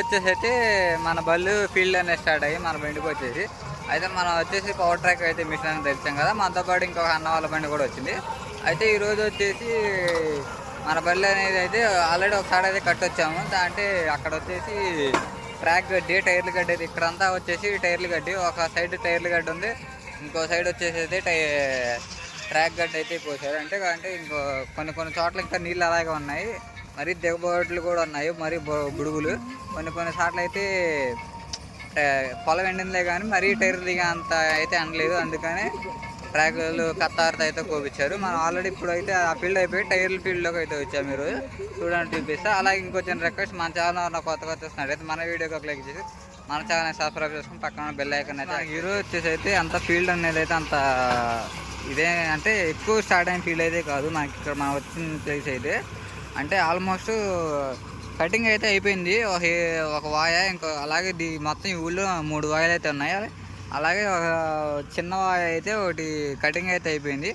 వచ్చేసి అయితే మన బళ్ళు ఫీల్డ్ అనేది స్టార్ట్ అయ్యి మన బండికి వచ్చేసి. అయితే మనం వచ్చేసి పవర్ ట్రాక్ అయితే మిషన్ అని తెలిసాం కదా. మనతో పాటు ఇంకొక అన్న వాళ్ళ బండి కూడా వచ్చింది. అయితే ఈరోజు వచ్చేసి మన బళ్ళు అనేది అయితే ఆల్రెడీ ఒకసారి అయితే కట్టొచ్చాము. అంటే అక్కడ వచ్చేసి ట్రాక్ గడ్డి టైర్లు గడ్డి అయితే ఇక్కడంతా వచ్చేసి టైర్లు గడ్డి ఒక సైడ్ టైర్లు గడ్డి ఉంది. ఇంకో సైడ్ వచ్చేసి అయితే టై ట్రాక్ గడ్డి అయితే పోసారు. అంటే అంటే ఇంకో కొన్ని కొన్ని చోట్ల ఇంకా నీళ్ళు అలాగే ఉన్నాయి. మరి దిగబోట్లు కూడా ఉన్నాయి మరి బు- బుడుగులు. కొన్ని కొన్ని సార్లు అయితే పొలం ఎండిందిలే కానీ మరీ టైర్ దిగా అంత అయితే అనలేదు అందుకని ట్రాక్లు కత్తారుతో అయితే కోపించారు. మనం ఆల్రెడీ ఇప్పుడు అయితే ఆ ఫీల్డ్ అయిపోయి టైర్ల ఫీల్డ్లోకి అయితే వచ్చాము మీరు చూడండి చూపిస్తా. అలాగే ఇంకొచ్చిన రిక్వెస్ట్ మన ఛానల్ కొత్త కొత్త వస్తున్నాడు అయితే మన వీడియోకి ఒక లైక్ చేసి మన ఛానల్ సబ్స్క్రైబ్ చేసుకుని పక్కన బెల్ ఐకన్ అయితే హీరో వచ్చేసి అయితే అంత ఫీల్డ్ అనేది అయితే అంత ఇదే అంటే ఎక్కువ స్టార్ట్ అయిన ఫీల్డ్ అయితే కాదు. మనకి ఇక్కడ మనం వచ్చిన ప్లేస్ అయితే. అంటే ఆల్మోస్ట్ కటింగ్ అయితే అయిపోయింది. ఒక ఒక వాయ ఇంకో అలాగే దీ మొత్తం ఈ ఊళ్ళో మూడు వాయలు అయితే ఉన్నాయి. అలాగే ఒక చిన్న వాయ అయితే ఒకటి కటింగ్ అయితే అయిపోయింది.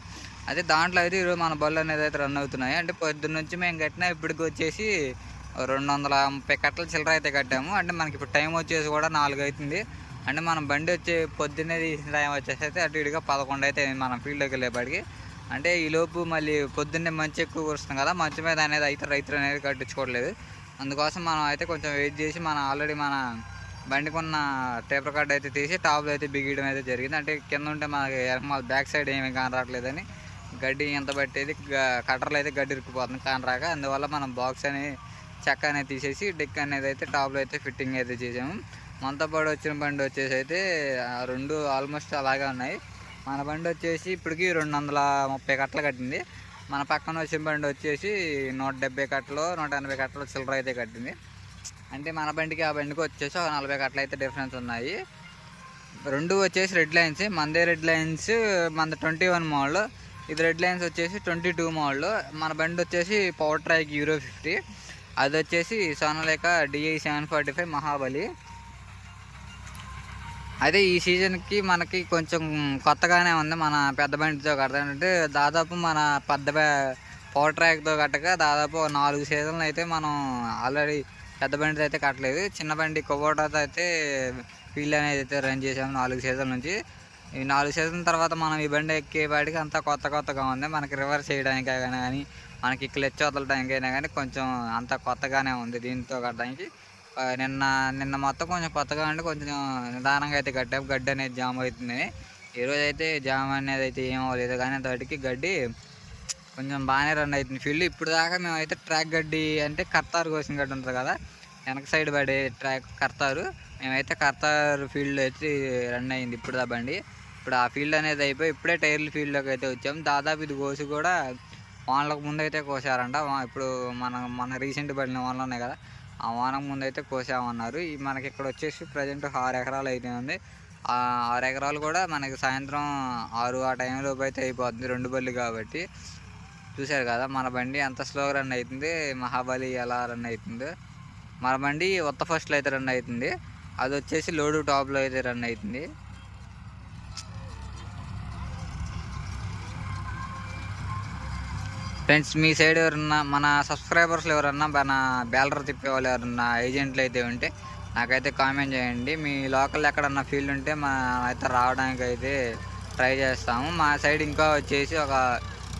అదే దాంట్లో అయితే ఈరోజు మన బళ్ళు అనేది అయితే రన్ అవుతున్నాయి. అంటే పొద్దున్న నుంచి మేము కట్టినా ఇప్పటికి వచ్చేసి రెండు వందల ముప్పై కట్టల చిల్లర అయితే కట్టాము. అంటే మనకి ఇప్పుడు టైం వచ్చేసి కూడా నాలుగు అవుతుంది. అంటే మనం బండి వచ్చి పొద్దున్నే తీసిన టైం వచ్చేసి అయితే అటు ఇటుగా పదకొండు అయితే మనం ఫీల్డ్లోకి వెళ్ళేపాటికి అంటే ఈ లోపు మళ్ళీ పొద్దున్నే మంచి ఎక్కువ కురుస్తుంది కదా మంచి మీద అనేది అయితే రైతులు అనేది కట్టించుకోవట్లేదు. అందుకోసం మనం అయితే కొంచెం వెయిట్ చేసి మన ఆల్రెడీ మన బండికి ఉన్న టేపర్ కార్డ్ అయితే తీసి టాప్లో అయితే బిగియడం అయితే జరిగింది. అంటే కింద ఉంటే మనకి మన బ్యాక్ సైడ్ ఏమీ కానరాట్లేదని గడ్డి ఎంత పట్టేది కట్టర్లు అయితే గడ్డి ఇరుక్కుపోతుంది కానరాక అందువల్ల మనం బాక్స్ అని చెక్క అనేది తీసేసి డెక్ అనేది అయితే టాప్లో అయితే ఫిట్టింగ్ అయితే చేసాము. మనతో పాటు వచ్చిన బండి వచ్చేసి అయితే ఆ రెండు ఆల్మోస్ట్ అలాగే ఉన్నాయి. మన బండి వచ్చేసి ఇప్పటికి రెండు వందల ముప్పై కట్టలు కట్టింది. మన పక్కన వచ్చిన బండి వచ్చేసి నూట డెబ్బై కట్టలు నూట ఎనభై కట్టలు చిల్లర అయితే కట్టింది. అంటే మన బండికి ఆ బండికి వచ్చేసి ఒక నలభై కట్టలు అయితే డిఫరెన్స్ ఉన్నాయి. రెండు వచ్చేసి రెడ్ లైన్స్ మనదే రెడ్ లైన్స్ మన ట్వంటీ వన్ మోడల్ ఇది రెడ్ లైన్స్ వచ్చేసి ట్వంటీ టూ మోడల్ మన బండి వచ్చేసి పవర్ ట్రాక్ యూరో ఫిఫ్టీ అది వచ్చేసి Sonalika DI seven forty five Mahabali. అయితే ఈ సీజన్కి మనకి కొంచెం కొత్తగానే ఉంది. మన పెద్ద బండితో కడతానంటే దాదాపు మన పెద్ద పవర్ ట్రాక్తో కట్టక దాదాపు నాలుగు సీజన్లు అయితే మనం ఆల్రెడీ పెద్ద బండితో అయితే కట్టలేదు. చిన్న బండి కొబ్బోటాతో అయితే ఫీల్డ్ అనేది అయితే రన్ చేసాము నాలుగు సీజన్ల నుంచి. ఈ నాలుగు సీజన్ తర్వాత మనం ఈ బండి ఎక్కేపాటికి అంతా కొత్త కొత్తగా ఉంది. మనకి రివర్స్ చేయడానికి కానీ మనకి క్లచ్ వదలడానికైనా కానీ కొంచెం అంత కొత్తగానే ఉంది దీంతో కట్టడానికి. నిన్న నిన్న మొత్తం కొంచెం కొత్తగా అంటే కొంచెం నిదానంగా అయితే కట్టాము గడ్డి అనేది జామ్ అవుతుంది. ఈరోజు అయితే జామ్ అనేది అయితే ఏం అవ్వలేదు. కానీ వాటికి గడ్డి కొంచెం బాగానే రన్ అవుతుంది. ఫీల్డ్ ఇప్పుడు దాకా మేమైతే ట్రాక్ గడ్డి అంటే కర్తారు కోసిన గడ్డి ఉంటుంది కదా వెనక సైడ్ పడే ట్రాక్ కర్తారు. మేమైతే కర్తారు ఫీల్డ్ అయితే రన్ అయింది ఇప్పుడు దా బండి. ఇప్పుడు ఆ ఫీల్డ్ అనేది అయిపోయి ఇప్పుడే టైర్ల ఫీల్డ్లోకి అయితే వచ్చాము దాదాపు ఇది కోసి కూడా వానలకు ముందు అయితే కోసారంట ఇప్పుడు మన మన రీసెంట్ పడిన వానలు ఉన్నాయి కదా ఆ వానం ముందైతే కోసామన్నారు. ఈ మనకి ఇక్కడ వచ్చేసి ప్రజెంట్ ఆరు ఎకరాలు అయితే ఉంది. ఆరు ఎకరాలు కూడా మనకి సాయంత్రం ఆరు ఆ టైంలోపు అయితే అయిపోతుంది రెండు బళ్ళు కాబట్టి. చూశారు కదా మన బండి ఎంత స్లోగా రన్ అవుతుంది మహాబలి ఎలా రన్ అవుతుందో మన బండి ఉత్త ఫస్ట్లో అయితే రన్ అవుతుంది అది వచ్చేసి లోడు టాప్లో అయితే రన్ అవుతుంది ఫ్రెండ్స్ మీ సైడ్ ఎవరన్నా మన సబ్స్క్రైబర్స్లో ఎవరన్నా మన బ్యాలర్ తిప్పే వాళ్ళు ఎవరన్నా ఏజెంట్లు అయితే ఉంటే నాకైతే కామెంట్ చేయండి. మీ లోకల్ ఎక్కడన్నా ఫీల్డ్ ఉంటే మా అయితే రావడానికి అయితే ట్రై చేస్తాము. మా సైడ్ ఇంకా వచ్చేసి ఒక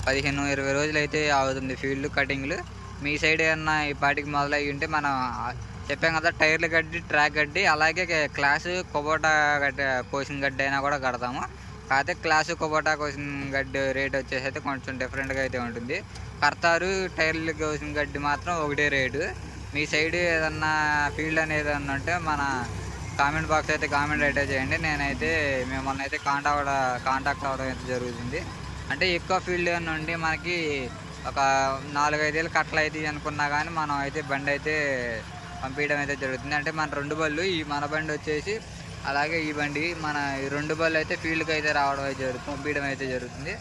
పదిహేను ఇరవై రోజులు అయితే అవుతుంది ఫీల్డ్ కటింగ్లు. మీ సైడ్ ఏమన్నా ఈ పాటికి మొదలయ్యి ఉంటే మనం చెప్పాం కదా టైర్లు గడ్డి ట్రాక్ గడ్డి అలాగే క్లాసు కొబోటా గడ్డి కోసిన గడ్డి అయినా కూడా కడతాము. కాకపోతే క్లాసు కొబోటా కోసిన గడ్డి రేట్ వచ్చేసి అయితే కొంచెం డిఫరెంట్గా అయితే ఉంటుంది. కర్తారు టైర్లు కోసిన గడ్డి మాత్రం ఒకటే రేటు మీ సైడ్ ఏదన్నా ఫీల్డ్ అనేది ఏదన్నా ఉంటే మన కామెంట్ బాక్స్ అయితే కామెంట్ అయితే చేయండి. నేనైతే మిమ్మల్ని అయితే కాంటాక్ట్ కాంటాక్ట్ అవ్వడం అయితే జరుగుతుంది. అంటే ఎక్కువ ఫీల్డ్ నుండి మనకి ఒక నాలుగైదేళ్ళు కట్టలు అయితే అనుకున్నా కానీ మనం అయితే బండి అయితే పంపించడం అయితే జరుగుతుంది. అంటే మన రెండు బళ్ళు ఈ మన బండి వచ్చేసి అలాగే ఈ బండి మన ఈ రెండు బళ్ళు అయితే ఫీల్డ్కి అయితే రావడం అయితే జరుగుతుంది పంపించడం అయితే జరుగుతుంది.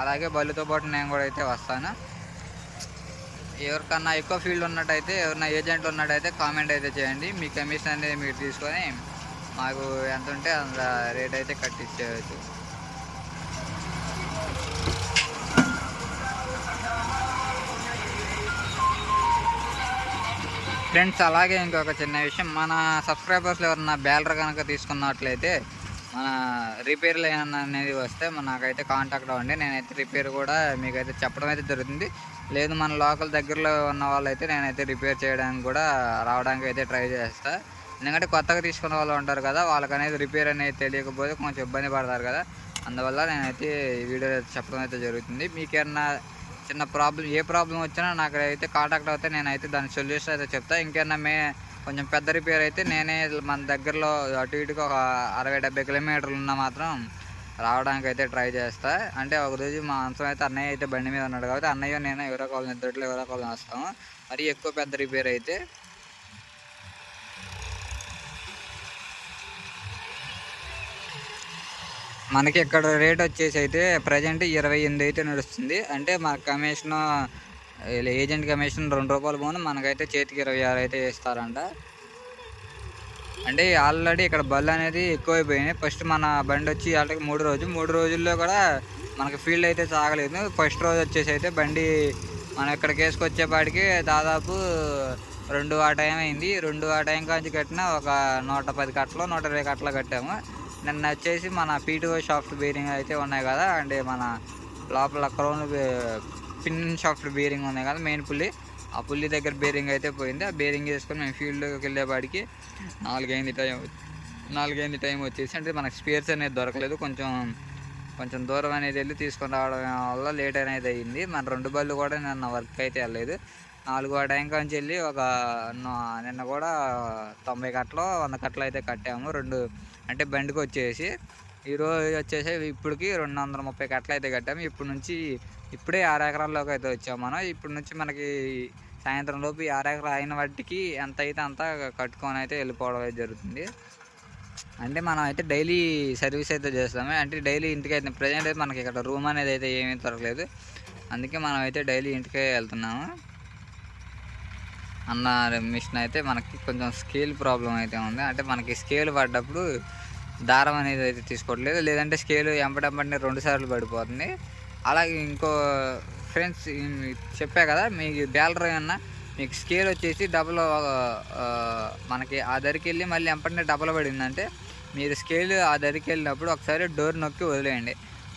అలాగే బళ్ళుతో పాటు నేను కూడా అయితే వస్తాను. ఎవరికన్నా ఎక్కువ ఫీల్డ్ ఉన్నట్టయితే ఎవరన్నా ఏజెంట్లు ఉన్నట్టయితే కామెంట్ అయితే చేయండి. మీ కమిషన్ అనేది మీరు తీసుకొని మాకు ఎంత ఉంటే అంత రేట్ అయితే కట్టించేయచ్చు ఫ్రెండ్స్ అలాగే ఇంకొక చిన్న విషయం. మన సబ్స్క్రైబర్స్లో ఎవరన్నా బ్యాలర్ కనుక తీసుకున్నట్లయితే మన రిపేర్లు ఏమన్నా అనేది వస్తే మన నాకైతే కాంటాక్ట్ అవ్వండి. నేనైతే రిపేర్ కూడా మీకైతే చెప్పడం అయితే జరుగుతుంది. లేదు మన లోకల్ దగ్గరలో ఉన్న వాళ్ళైతే నేనైతే రిపేర్ చేయడానికి కూడా రావడానికి అయితే ట్రై చేస్తా. ఎందుకంటే కొత్తగా తీసుకున్న వాళ్ళు ఉంటారు కదా వాళ్ళకి అనేది రిపేర్ అనేది తెలియకపోతే కొంచెం ఇబ్బంది పడతారు కదా. అందువల్ల నేనైతే ఈ వీడియో చెప్పడం అయితే జరుగుతుంది. మీకేమన్నా చిన్న ప్రాబ్లం ఏ ప్రాబ్లం వచ్చినా నాకు అయితే కాంటాక్ట్ అవుతే నేనైతే దాని సొల్యూషన్ అయితే చెప్తా. ఇంకేమన్నా మే కొంచెం పెద్ద రిపేర్ అయితే నేనే మన దగ్గరలో అటు ఇటుగా ఒక అరవై డెబ్బై కిలోమీటర్లు ఉన్నా మాత్రం రావడానికి అయితే ట్రై చేస్తా. అంటే ఒక రోజు మా అంశం అయితే అన్నయ్య అయితే బండి మీద ఉన్నాడు కాబట్టి అన్నయ్య నేను ఎవరో కాలం ఇద్దరిలో ఎవరో కాలం వస్తాము. మరి ఎక్కువ పెద్ద రిపేర్ అయితే మనకి ఇక్కడ రేట్ వచ్చేసి అయితే ప్రజెంట్ ఇరవై ఎనిమిది అయితే నడుస్తుంది. అంటే మా కమిషన్ ఏజెంట్ కమిషన్ రెండు రూపాయలు పోను మనకైతే చేతికి ఇరవై ఆరు అయితే ఇస్తారంట అంటే ఆల్రెడీ ఇక్కడ బళ్ళు అనేది ఎక్కువైపోయినాయి. ఫస్ట్ మన బండి వచ్చి వాళ్ళకి మూడు రోజు మూడు రోజుల్లో కూడా మనకి ఫీల్డ్ అయితే సాగలేదు. ఫస్ట్ రోజు వచ్చేసి అయితే బండి మనం ఇక్కడికి వేసుకొచ్చేపాటికి దాదాపు రెండు ఆ టైం అయింది. రెండు ఆ టైం కాంచి కట్టిన ఒక నూట పది కట్టలు నూట ఇరవై కట్టలు కట్టాము. నిన్న వచ్చేసి మన పీటీఓ షాఫ్ట్ బీరింగ్ అయితే ఉన్నాయి కదా అంటే మన లోపల క్రౌన్ పిన్ షాఫ్ట్ బీరింగ్ ఉన్నాయి కదా మెయిన్ పుల్లి. ఆ పుల్లి దగ్గర బేరింగ్ అయితే పోయింది. ఆ బేరింగ్ చేసుకొని మేము ఫీల్డ్కి వెళ్ళేపాటికి నాలుగైంది టైం నాలుగైంది టైం వచ్చేసి అంటే మనకు స్పేర్స్ అనేది దొరకలేదు. కొంచెం కొంచెం దూరం అనేది వెళ్ళి తీసుకొని రావడం వల్ల లేట్ అనేది అయ్యింది మన రెండు బళ్ళు కూడా నిన్న వర్క్ అయితే వెళ్ళలేదు. నాలుగో టైం కాంచి వెళ్ళి ఒక నిన్న కూడా తొంభై కట్టలు వంద కట్టలు అయితే కట్టాము. రెండు అంటే బండికి వచ్చేసి ఈరోజు వచ్చేసి ఇప్పటికి రెండు వందల ముప్పై కట్టలు అయితే కట్టాము. ఇప్పుడు నుంచి ఇప్పుడే ఆరు ఎకరాల్లోకి అయితే వచ్చాము మనం. ఇప్పుడు నుంచి మనకి సాయంత్రం లోపు ఈ ఆరు ఎకరాలు అయిన వాటికి ఎంత అయితే అంత కట్టుకొని అయితే వెళ్ళిపోవడం అయితే జరుగుతుంది. అంటే మనం అయితే డైలీ సర్వీస్ అయితే చేస్తాము. అంటే డైలీ ఇంటికి అయితే ప్రజెంట్ అయితే మనకి ఇక్కడ రూమ్ అనేది అయితే ఏమీ దొరకలేదు. అందుకే మనం అయితే డైలీ ఇంటికే వెళ్తున్నాము. అన్న మిషన్ అయితే మనకి కొంచెం స్కేల్ ప్రాబ్లం అయితే ఉంది. అంటే మనకి స్కేల్ పడ్డప్పుడు దారం అనేది అయితే తీసుకోవట్లేదు. లేదంటే స్కేల్ ఎంపటెంపటిని రెండు సార్లు పడిపోతుంది. అలాగే ఇంకో ఫ్రెండ్స్ చెప్పా కదా మీకు బ్యాలర్ అన్నా మీకు స్కేల్ వచ్చేసి డబల్ మనకి ఆ దరికి వెళ్ళి మళ్ళీ ఎంపటినే డబల్ పడిందంటే మీరు స్కేల్ ఆ దరికి వెళ్ళినప్పుడు ఒకసారి డోర్ నొక్కి వదిలేయండి.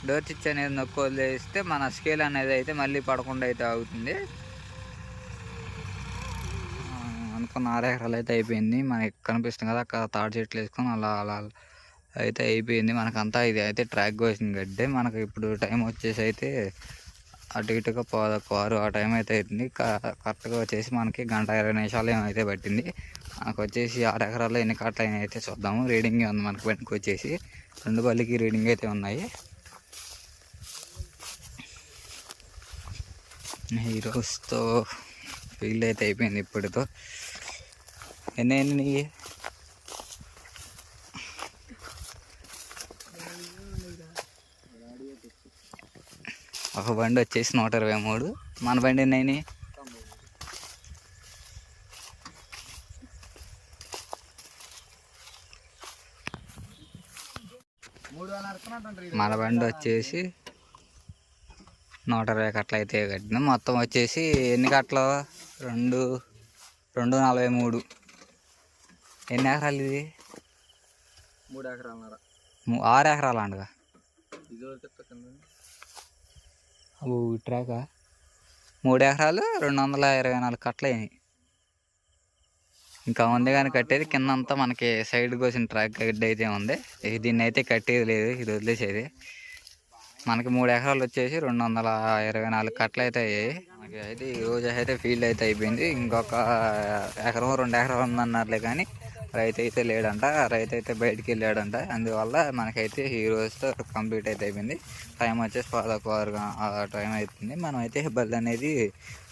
డోర్ చిచ్ అనేది నొక్కి వదిలేస్తే మన స్కేల్ అనేది అయితే మళ్ళీ పడకుండా అయితే అవుతుంది ఆ, అనుకున్న ఆరు ఎకరాలు అయితే అయిపోయింది. మనకి కనిపిస్తుంది కదా అక్కడ తాడు చెట్లు వేసుకొని అలా అలా అయితే అయిపోయింది. మనకంతా ఇది అయితే ట్రాక్ వేసిన గడ్డే. మనకు ఇప్పుడు టైం వచ్చేసి అయితే అటు ఇటుగా పోదకు ఆరు ఆ టైం అయితే అవుతుంది క- కరెక్ట్గా వచ్చేసి మనకి గంట ఇరవై నిమిషాలు ఏమైతే పట్టింది. మనకు వచ్చేసి ఆరు ఎకరాల్లో ఎన్ని కట్టలు అయినా అయితే చూద్దాము. రీడింగ్ ఉంది మనకి బండికి వచ్చేసి. రెండు బల్లికి రీడింగ్ అయితే ఉన్నాయి. ఈరోజుతో ఫీల్ అయితే అయిపోయింది ఇప్పటితో. ఎన్ని ఎన్ని నీకు ఒక బండి వచ్చేసి నూట ఇరవై మూడు. మన బండి ఎన్ని అయినాయి? మన బండి వచ్చేసి నూట ఇరవై కట్టలు అయితే కట్టింది మొత్తం వచ్చేసి ఎన్ని కట్టలు? రెండు రెండు నలభై మూడు. ఎన్ని ఎకరాలు ఇది? మూడు ఎకరాలన్నర. ము- ఆరు ఎకరాలు అండగా ఇది ట్రాక్? మూడు ఎకరాలు రెండు వందల ఇరవై నాలుగు కట్టలు అయినాయి ఇంకా ఉంది కానీ కట్టేది కింద అంతా మనకి సైడ్ కోసిన ట్రాక్ గడ్డ అయితే ఉంది. దీన్ని అయితే కట్టేది లేదు ఇది వదిలేసేది. మనకి మూడు ఎకరాలు వచ్చేసి రెండు వందల ఇరవై నాలుగు కట్టలు అయితే అయ్యాయి. మనకి అయితే ఈ రోజు అయితే ఫీల్డ్ అయితే అయిపోయింది. ఇంకొక ఎకరం రెండు ఎకరాలు ఉందన్నారులే కానీ రైతు అయితే లేడంట రైతు అయితే బయటికి వెళ్ళాడంట అందువల్ల మనకైతే ఈ రోజుతో కంప్లీట్ అయితే అయిపోయింది. టైం వచ్చేసి పదకొండు ఆ టైం అవుతుంది మనం అయితే బల్ అనేది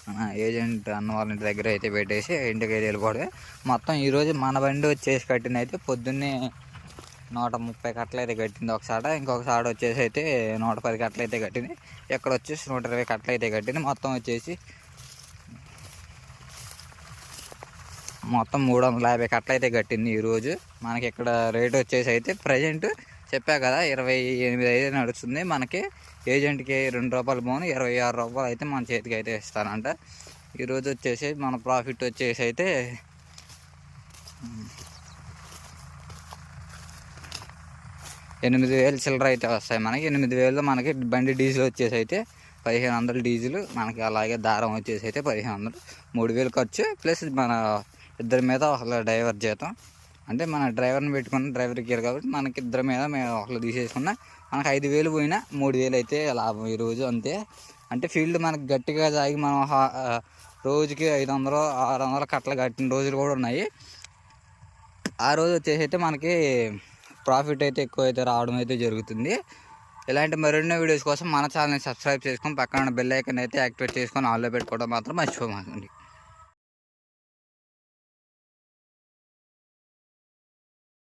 మన ఏజెంట్ అన్న వాళ్ళ ఇంటి దగ్గర అయితే పెట్టేసి ఇంటికి అయితే వెళ్ళిపోవడమే. మొత్తం ఈరోజు మన బండి వచ్చేసి కట్టిన అయితే పొద్దున్నే నూట ముప్పై కట్టలు అయితే కట్టింది ఒకసారి సాట. ఇంకొక వచ్చేసి అయితే నూట పది కట్టలు అయితే కట్టింది. ఇక్కడ వచ్చేసి నూట ఇరవై కట్టలు అయితే కట్టింది. మొత్తం వచ్చేసి మొత్తం మూడు వందల యాభై కట్టలైతే కట్టింది ఈరోజు మనకి ఇక్కడ రేట్ వచ్చేసి అయితే ప్రజెంట్ చెప్పా కదా ఇరవై ఎనిమిది అయితే నడుస్తుంది. మనకి ఏజెంట్కి రెండు రూపాయలు పోను ఇరవై ఆరు రూపాయలు అయితే మన చేతికి అయితే ఇస్తానంట ఈరోజు వచ్చేసి మన ప్రాఫిట్ వచ్చేసి అయితే ఎనిమిది వేలు చిల్లర అయితే వస్తాయి మనకి. ఎనిమిది వేలు మనకి బండి డీజిల్ వచ్చేసి అయితే పదిహేను వందలు డీజిల్. మనకి అలాగే దారం వచ్చేసి అయితే పదిహేను వందలు. మూడు వేలు ఖర్చు. ప్లస్ మన ఇద్దరి మీద ఒకళ్ళ డ్రైవర్ జీతం అంటే మన డ్రైవర్ని పెట్టుకున్న డ్రైవర్కి ఇయ్యరు కాబట్టి మనకి ఇద్దరి మీద మేము ఒకళ్ళు తీసేసుకున్న మనకి ఐదు వేలు పోయినా మూడు వేలు అయితే లాభం ఈరోజు అంతే. అంటే ఫీల్డ్ మనకి గట్టిగా సాగి మనం హా- రోజుకి ఐదు వందలు ఆరు వందల కట్టలు కట్టిన రోజులు కూడా ఉన్నాయి. ఆ రోజు వచ్చేసి అయితే మనకి ప్రాఫిట్ అయితే ఎక్కువ అయితే రావడం అయితే జరుగుతుంది. ఇలాంటి మరెన్నో వీడియోస్ కోసం మన ఛానల్ని సబ్స్క్రైబ్ చేసుకొని పక్కన బెల్ ఐకన్ అయితే యాక్టివేట్ చేసుకొని ఆన్లో పెట్టుకోవడం మాత్రం మర్చిపోమాకండి.